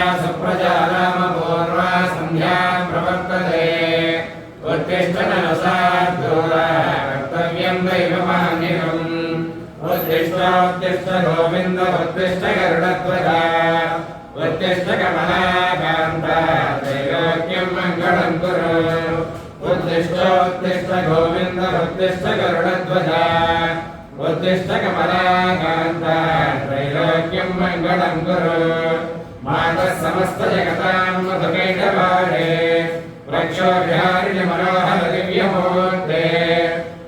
सुप्रजा नाम पूर्वा सन्ध्या प्रवर्तते उत्तिष्ठ नरसार्दूरा कर्तव्यं दैवमान्यकम् उत्तिष्ठोत्तिष्ठ गोविन्द उत्तिष्ठ गरुडध्वजा उत्तिष्ठ कमलाकान्ता त्रैलोक्यं मङ्गलं कुरु उत्तिष्ठोत्तिष्ठ गोविन्द उत्तिष्ठ गरुडध्वजा उत्तिष्ठ कमलाकान्ता त्रैलोक्यं मङ्गलं कुरु मातः समस्तजगतां मधुकैटवारे वक्षोभिहारिणि मनोहर दिव्यमूर्ते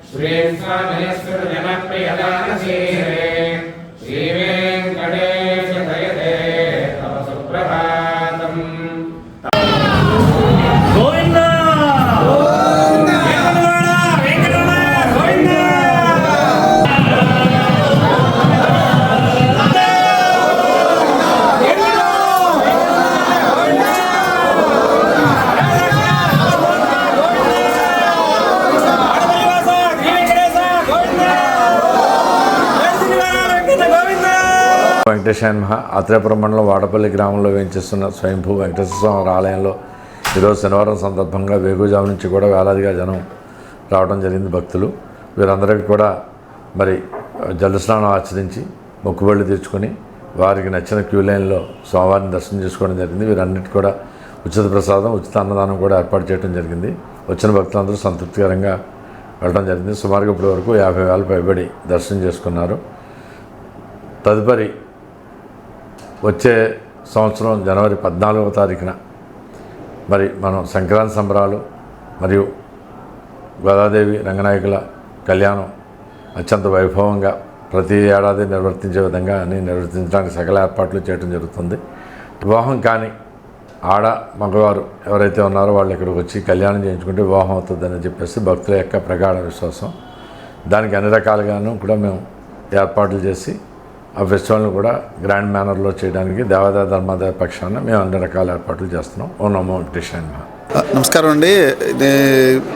श्रीस्वामियस्कृतजनप्रियदानशीरे श्रीवेङ्कटेश दयते వెంకటేశ్వర మహా ఆత్రేపురం మండలం వాడపల్లి గ్రామంలో వేయించేస్తున్న స్వయంభూ వెంకటేశ్వర స్వామి ఆలయంలో ఈరోజు శనివారం సందర్భంగా వేగుజాము నుంచి కూడా వేలాదిగా జనం రావడం జరిగింది భక్తులు. వీరందరికీ కూడా మరి జలస్నానం ఆచరించి మొక్కుబళ్ళు తీర్చుకొని వారికి నచ్చిన క్యూ లైన్లో స్వామివారిని దర్శనం చేసుకోవడం జరిగింది. వీరన్నిటి కూడా ఉచిత ప్రసాదం ఉచిత అన్నదానం కూడా ఏర్పాటు చేయడం జరిగింది. వచ్చిన భక్తులందరూ సంతృప్తికరంగా వెళ్ళడం జరిగింది. సుమారుగా ఇప్పటి వరకు యాభై వేల పైబడి దర్శనం చేసుకున్నారు. తదుపరి వచ్చే సంవత్సరం జనవరి పద్నాలుగవ తారీఖున మరి మనం సంక్రాంతి సంబరాలు మరియు గోదాదేవి రంగనాయకుల కళ్యాణం అత్యంత వైభవంగా ప్రతి ఏడాది నిర్వర్తించే విధంగా అన్ని నిర్వర్తించడానికి సకల ఏర్పాట్లు చేయడం జరుగుతుంది. వివాహం కానీ ఆడ మగవారు ఎవరైతే ఉన్నారో వాళ్ళు ఇక్కడికి వచ్చి కళ్యాణం చేయించుకుంటే వివాహం అవుతుందని చెప్పేసి భక్తుల యొక్క ప్రగాఢ విశ్వాసం. దానికి అన్ని రకాలుగాను కూడా మేము ఏర్పాట్లు చేసి ఆ ఫెస్టివల్ని కూడా గ్రాండ్ మేనర్లో చేయడానికి దేవాదాయ ధర్మాదాయ పక్షాన మేము అన్ని రకాల ఏర్పాట్లు చేస్తున్నాం. ఓ నమో వెంకటేశ్వర నమస్కారం అండి. ఇది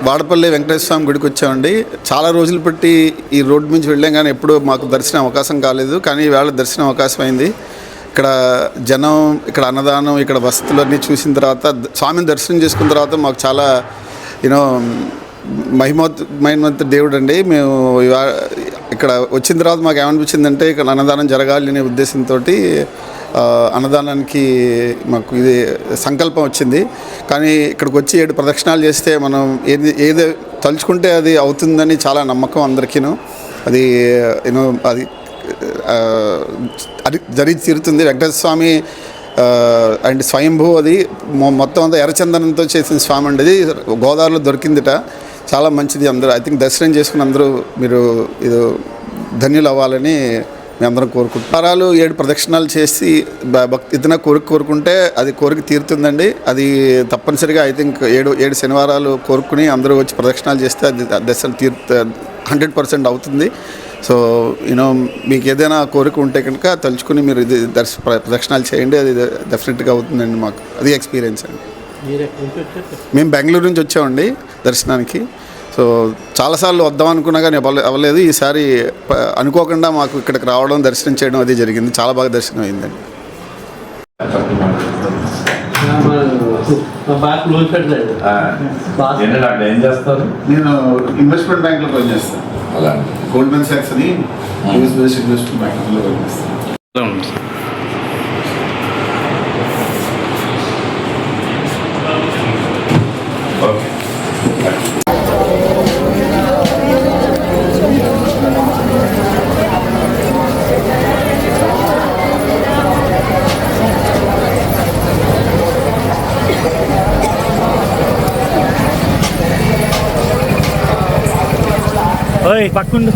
వాడపల్లి వెంకటేశ్వర స్వామి గుడికి వచ్చామండి. చాలా రోజులు పెట్టి ఈ రోడ్డు నుంచి వెళ్ళాం కానీ ఎప్పుడూ మాకు దర్శనం అవకాశం కాలేదు. కానీ ఈవేళ దర్శనం అవకాశం అయింది. ఇక్కడ జనం ఇక్కడ అన్నదానం ఇక్కడ వసతులు అన్నీ చూసిన తర్వాత స్వామిని దర్శనం చేసుకున్న తర్వాత మాకు చాలా యూనో మహిమోత్మైనంత దేవుడు అండి. మేము ఇక్కడ వచ్చిన తర్వాత మాకు ఏమనిపించిందంటే ఇక్కడ అన్నదానం జరగాలి అనే ఉద్దేశంతో అన్నదానానికి మాకు ఇది సంకల్పం వచ్చింది. కానీ ఇక్కడికి వచ్చి ఏడు ప్రదక్షిణాలు చేస్తే మనం ఏది ఏది తలుచుకుంటే అది అవుతుందని చాలా నమ్మకం అందరికీను. అది యూనో అది అది జరిగి తీరుతుంది. వెంకటేశ్వర స్వామి అండ్ స్వయంభూ అది మొత్తం అంతా ఎర్రచందనంతో చేసిన స్వామి అండి అది గోదావరిలో దొరికిందిట. చాలా మంచిది అందరూ. ఐ థింక్ దర్శనం చేసుకుని అందరూ మీరు ఇది ధన్యులు అవ్వాలని మేము అందరం కోరుకుంటున్నాం. వారాలు ఏడు ప్రదక్షిణాలు చేసి భక్తి ఇతన కోరిక కోరుకుంటే అది కోరిక తీరుతుందండి. అది తప్పనిసరిగా ఐ థింక్ ఏడు ఏడు శనివారాలు కోరుకుని అందరూ వచ్చి ప్రదక్షిణాలు చేస్తే అది దశలు తీరు హండ్రెడ్ పర్సెంట్ అవుతుంది. సో యూనో మీకు ఏదైనా కోరిక ఉంటే కనుక తలుచుకుని మీరు ఇది దర్శ ప్ర- ప్రదక్షిణాలు చేయండి. అది డెఫినెట్గా అవుతుందండి మాకు. అది ఎక్స్పీరియన్స్ అండి. మేము బెంగళూరు నుంచి వచ్చామండి దర్శనానికి. సో చాలాసార్లు వద్దాం అనుకున్నా కానీ అవ్వలే అవ్వలేదు ఈసారి అనుకోకుండా మాకు ఇక్కడికి రావడం దర్శనం చేయడం అది జరిగింది. చాలా బాగా దర్శనం అయిందండి. ఏం చేస్తారు? నేను ఇన్వెస్ట్మెంట్ బ్యాంక్లో పనిచేస్తాను అలా గోల్డ్మెన్ సాక్స్ అని యూఎస్ బేస్డ్ ఇన్వెస్ట్మెంట్ బ్యాంక్లో పనిచేస్తాను ఓయ్. పక్కుండు.